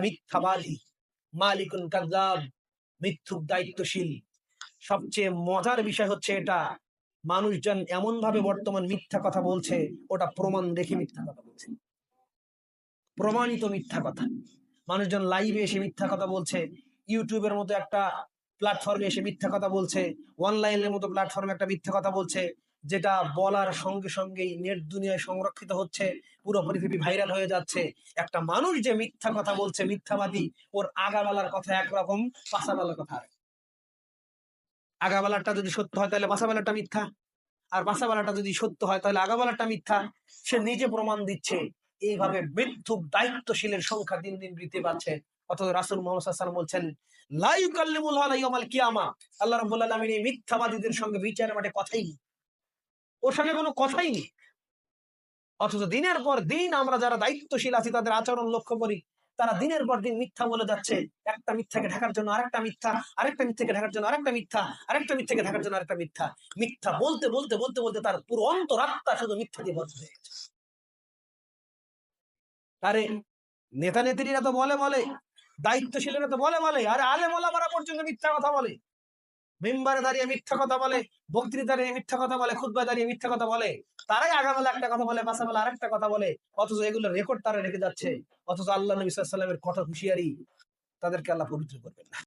মিথ্যাবাদী মালিকুন কাজাব মিথ্যুক দায়িত্বশীল। সবচেয়ে মজার বিষয় হচ্ছে এটা, মানুষজন এমন ভাবে বর্তমান মিথ্যা কথা বলছে, ওটা প্রমাণ দেখে মিথ্যা কথা বলছে। প্রমাণিত মিথ্যা কথা। মানুষজন লাইভে এসে মিথ্যা কথা বলছে ইউটিউবের মতো একটা প্ল্যাটফর্মে এসে মিথ্যা কথা বলছে অনলাইনের মতো প্ল্যাটফর্মে একটা মিথ্যা কথা বলছে যেটা বলার সঙ্গে সঙ্গেই নেট দুনিয়ায় সংরক্ষিত হচ্ছে, পুরো পৃথিবী ভাইরাল হয়ে যাচ্ছে। একটা মানুষ যে মিথ্যা কথা বলছে, মিথ্যাবাদী, ওর আগাবেলার কথা একরকম পাশাবেলার কথা আরেক। আগাবেলাটা যদি সত্য হয়, তাহলে পাশাবেলাটা মিথ্যা। আর পাশাবেলাটা যদি সত্য হয়, তাহলে আগাবেলাটা মিথ্যা। সে নিজে প্রমাণ দিচ্ছে, এইভাবে মৃত্যুক দায়িত্বশীলের সংখ্যা দিন দিন বৃদ্ধি পাচ্ছে। অথচ রাসুল মোহাম্মদ বলছেন লাই কাল্লিমুল হালাইয়ামাল কিয়ামা আল্লাহ রাব্বুল আলামিন এই মিথ্যাবাদীদের সঙ্গে বিচারের মাঠে কথাই ওর সঙ্গে কোনো কথাই নেই। অথচ দিনের পর দিন আমরা যারা দায়িত্বশীল আছি, তাদের আচরণ লক্ষ্য করি। তারা দিনের পর দিন মিথ্যা বলে যাচ্ছে। একটা মিথ্যাকে ঢাকার জন্য আরেকটা মিথ্যা, আরেকটা মিথ্যাকে ঢাকার জন্য আরেকটা মিথ্যা, আরেকটা মিথ্যাকে ঢাকার জন্য আরেকটা মিথ্যা। মিথ্যা বলতে বলতে বলতে বলতে তার পুরো অন্তরাত্মা শুধু মিথ্যা দিয়ে বদ্ধ হয়ে গেছে। আরে নেতা নেত্রীরা তো বলে বলে। দায়িত্বশীলেরা তো বলে বলে। আরে আলে মোলামারা পর্যন্ত মিথ্যা কথা বলে। মেম্বারে দাঁড়িয়ে মিথ্যা কথা বলে বক্তৃতা দাঁড়িয়ে মিথ্যা কথা বলে খুদ্া দাঁড়িয়ে মিথ্যা কথা বলে। তারাই আগাবেলা একটা কথা বলে পাশাবেলা আরেকটা কথা বলে, অথচ এগুলো রেকর্ড তারা রেখে যাচ্ছে, অথচ আল্লাহ নবী সাল্লামের কঠোর হুঁশিয়ারি তাদেরকে আল্লাহ পবিত্র করবেন না।